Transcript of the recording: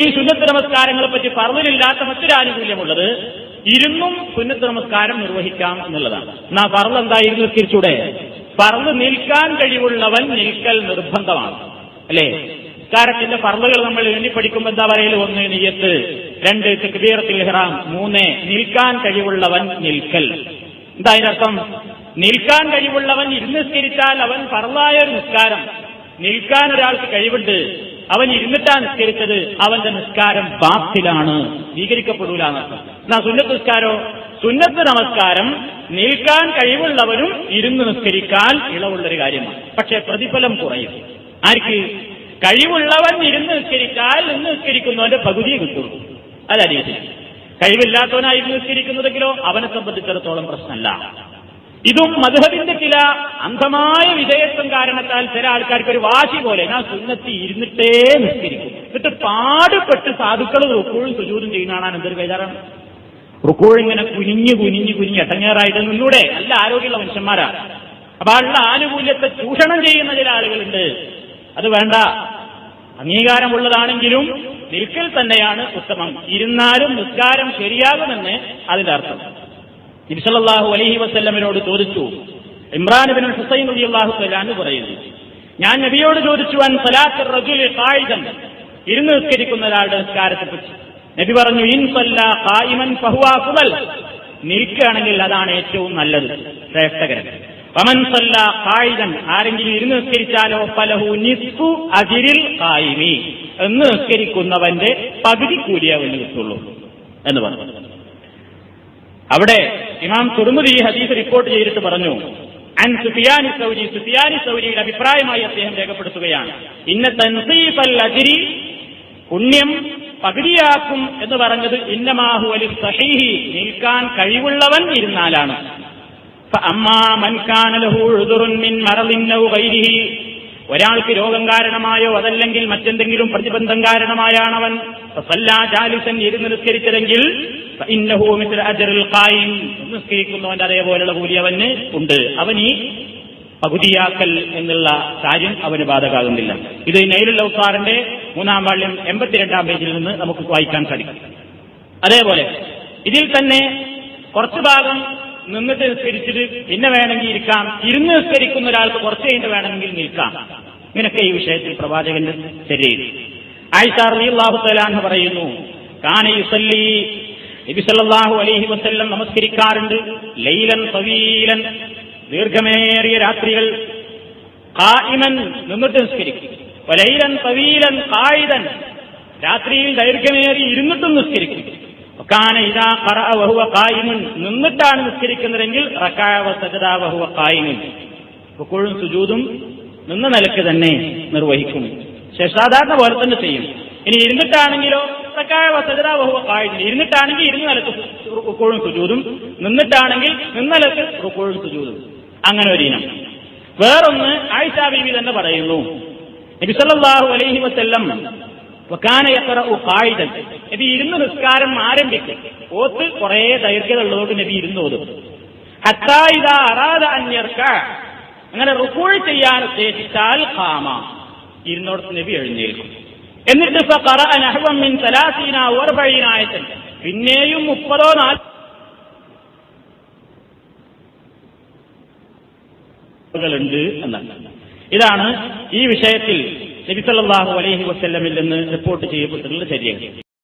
ഈ സുന്നത്ത് നമസ്കാരങ്ങളെ പറ്റി പറവിലില്ലാത്ത മറ്റൊരു ആനുകൂല്യമുള്ളത് ഇരുന്നും സുന്നത്ത് നമസ്കാരം നിർവഹിക്കാം എന്നുള്ളതാണ്. എന്നാ പറവ് എന്തായിരുന്നു തിരിച്ചൂടെ? പറവ് നിൽക്കാൻ കഴിവുള്ളവൻ നിൽക്കൽ നിർബന്ധമാണ്. അല്ലേ? നിസ്കാരത്തിന്റെ പറവുകൾ നമ്മൾ എണ്ണി പഠിക്കുമ്പോൾ എന്താ പറയൽ ഒന്ന് നെയ്യത്ത്. രണ്ട് തെക്കുബീറത്തിൽ ഇഹ്റാം. മൂന്ന് നിൽക്കാൻ കഴിവുള്ളവൻ നിൽക്കൽ. എന്താ അതിനർത്ഥം നിൽക്കാൻ കഴിവുള്ളവൻ ഇരുന്ന് നിസ്കരിച്ചാൽ അവൻ പറവായ ഒരു നിസ്കാരം. നിൽക്കാൻ ഒരാൾക്ക് കഴിവുണ്ട്. അവൻ ഇരുന്നിട്ടാ നിസ്കരിച്ചത്. അവന്റെ നിസ്കാരം ബാത്തിലാണ്. സ്വീകരിക്കപ്പെടൂല എന്നാ സുന്നത്ത് നിസ്കാരോ? സുന്നത്ത് നമസ്കാരം നിൽക്കാൻ കഴിവുള്ളവരും ഇരുന്ന് നിസ്കരിക്കാൻ ഇളവുള്ളൊരു കാര്യമാണ്. പക്ഷെ പ്രതിഫലം കുറയും. ആർക്ക്? കഴിവുള്ളവൻ ഇരുന്ന് നിസ്കരിച്ചാൽ നിന്ന് നിസ്കരിക്കുന്നവന്റെ പകുതിയെ കിട്ടുള്ളൂ. അതായത് കഴിവില്ലാത്തവനായിരുന്നു നിസ്കരിക്കുന്നതെങ്കിലോ അവനെ സംബന്ധിച്ചിടത്തോളം പ്രശ്നമല്ല. ഇതും മധുഹബിന്റെ ചില അന്ധമായ വിധേയത്വം കാരണത്താൽ ചില ആൾക്കാർക്ക് ഒരു വാശി പോലെ ഞാൻ സുന്നത്തി ഇരുന്നിട്ടേ നിസ്കരിക്കും. എന്നിട്ട് പാടുപെട്ട് സാധുക്കൾ റുക്കൂഴും സുജൂരും ചെയ്യുന്നതാണ് എന്തൊരു ബേജാറാണ്. റുക്കൂഴ് ഇങ്ങനെ കുനിഞ്ഞ് കുനിഞ്ഞു കുനിഞ്ഞ് എട്ടങ്ങേറായിട്ട് നിന്നൂടെ നല്ല ആരോഗ്യമുള്ള മനുഷ്യന്മാരാ. അപ്പൊ ഉള്ള ആനുകൂല്യത്തെ ചൂഷണം ചെയ്യുന്ന ചില ആളുകളുണ്ട്. അത് വേണ്ട. അംഗീകാരമുള്ളതാണെങ്കിലും നിൽക്കൽ തന്നെയാണ് ഉത്തമം. ഇരുന്നാലും നിസ്കാരം ശരിയാകുമെന്ന് അതിന്റെ അർത്ഥം. നബിസല്ലാഹു അലഹി വസ്ല്ലമിനോട് ചോദിച്ചു ഇമ്രാൻ ബിൻ ഹുസൈൻ അലി അള്ളാഹു സലാന്ന് പറയുന്നു ഞാൻ നബിയോട് ചോദിച്ചു അൻ സലാത്ത് റജുൽ കായികം ഇരുന്ന് നിസ്കരിക്കുന്ന ഒരാളുടെ നിസ്കാരത്തെ പറ്റി നബി പറഞ്ഞു ഇൻ കായിമൻ ഫഹുവാ നിൽക്കുകയാണെങ്കിൽ അതാണ് ഏറ്റവും നല്ലത് ശ്രേഷ്ഠകരൻ വമൻ സല്ല കായികൻ ആരെങ്കിലും ഇരുന്ന് നിസ്കരിച്ചാലോ പലഹു നിസ്ഫു അതിരിൽ കായിമി എന്ന് നിസ്കരിക്കുന്നവന്റെ പകുതി കൂലിയാവുന്നു കിട്ടുള്ളൂ എന്ന് പറഞ്ഞു. അവിടെ ഇമാം തുറമുദി ഈ ഹദീസ് റിപ്പോർട്ട് ചെയ്തിട്ട് പറഞ്ഞു അൻ സുഫിയാനി സൗരി സുഫിയാനി സൗരിയുടെ അഭിപ്രായമായി അദ്ദേഹം രേഖപ്പെടുത്തുകയാണ്. ഇന്ന തൻസീഫൽ അജിരി പുണ്യം പകുതിയാക്കും എന്ന് പറഞ്ഞത് ഇന്നമാഹു അലി സഹീഹി നിൽക്കാൻ കഴിവുള്ളവൻ ഇരുന്നാലാണ്. ഒരാൾക്ക് രോഗം കാരണമായോ അതല്ലെങ്കിൽ മറ്റെന്തെങ്കിലും പ്രതിബന്ധം കാരണമായാണവൻ ഇരുന്ന് നിസ്കരിച്ചതെങ്കിൽ നിസ്കരിക്കുന്നവന്റെ അതേപോലെയുള്ള കൂലി അവന് ഉണ്ട്. അവൻ ഈ പകുതിയാക്കൽ എന്നുള്ള കാര്യം അവന് ബാധകാകുന്നില്ല ഇത് നെയ്ലുൽ ഔസാറിന്റെ മൂന്നാം വാള്യം എൺപത്തിരണ്ടാം പേജിൽ നിന്ന് നമുക്ക് വായിക്കാൻ സാധിക്കും. അതേപോലെ ഇതിൽ തന്നെ കുറച്ച് ഭാഗം നിന്നിട്ട് നിസ്കരിച്ചിട്ട് പിന്നെ വേണമെങ്കിൽ ഇരിക്കാം. ഇരുന്ന് നിസ്കരിക്കുന്ന ഒരാൾക്ക് കുറച്ച് കഴിഞ്ഞ് വേണമെങ്കിൽ നിൽക്കാം. ഇങ്ങനൊക്കെ ഈ വിഷയത്തിൽ പ്രവാചകന്റെ ശരീരം ആയിഷാർ അള്ളാഹു തലാന്ന് പറയുന്നു കാന നബിസല്ലാഹു അലൈഹി വസ്ല്ലം നമസ്കരിക്കാറുണ്ട്. ലൈലൻ സവീലൻ ദീർഘമേറിയ രാത്രികൾ കായിമൻ നിന്നിട്ട് നിസ്കരിക്കും. ലൈലൻ സവീലൻ കായിതൻ രാത്രിയിൽ ദൈർഘ്യമേറി ഇരുന്നിട്ടും നിസ്കരിക്കും. ഒക്കാന ഇതാ കറ വഹുവ കായിമുൻ നിന്നിട്ടാണ് നിസ്കരിക്കുന്നതെങ്കിൽ റക്കാവ സജദ വഹുവ കായിമുൻ റുക്കുഴും സുജൂതും നിന്ന നിലയ്ക്ക് തന്നെ നിർവഹിക്കും. സാധാരണ പോലെ തന്നെ ചെയ്യും. ഇനി ഇരുന്നിട്ടാണെങ്കിലോ ഇരുന്നിട്ടാണെങ്കിൽ ഇരുന്ന് നിലയ്ക്ക് റുക്കോഴും സുജൂതും നിന്നിട്ടാണെങ്കിൽ നിന്നലക്ക് റുക്കോഴും സുജൂതും. അങ്ങനെ ഒരു ഇനം. വേറൊന്ന് ആയിഷാ ബീവി തന്നെ പറയുന്നു. നബിസല്ലാഹു അലൈഹി വസ്ല്ലം നബി ഇരുന്ന് നിസ്കാരം ആരംഭിക്കും. ഓത്ത് കുറെ ദൈർഘ്യത ഉള്ളതുകൊണ്ട് നബി ഇരുന്ന് അങ്ങനെ റുക്കോഴ് ചെയ്യാൻ ഉദ്ദേശിച്ചാൽ കാമ ഇരുന്നോടത്ത് നബി എഴുന്നേൽക്കും. എന്നിട്ട് പിന്നെയും മുപ്പതോ നാല് ഉണ്ട് എന്നാണ്. ഇതാണ് ഈ വിഷയത്തിൽ നബിസല്ലാഹു അലൈഹി വസ്ല്ലമിൽ നിന്ന് റിപ്പോർട്ട് ചെയ്യപ്പെട്ടിട്ടുള്ള ശരിയാണ്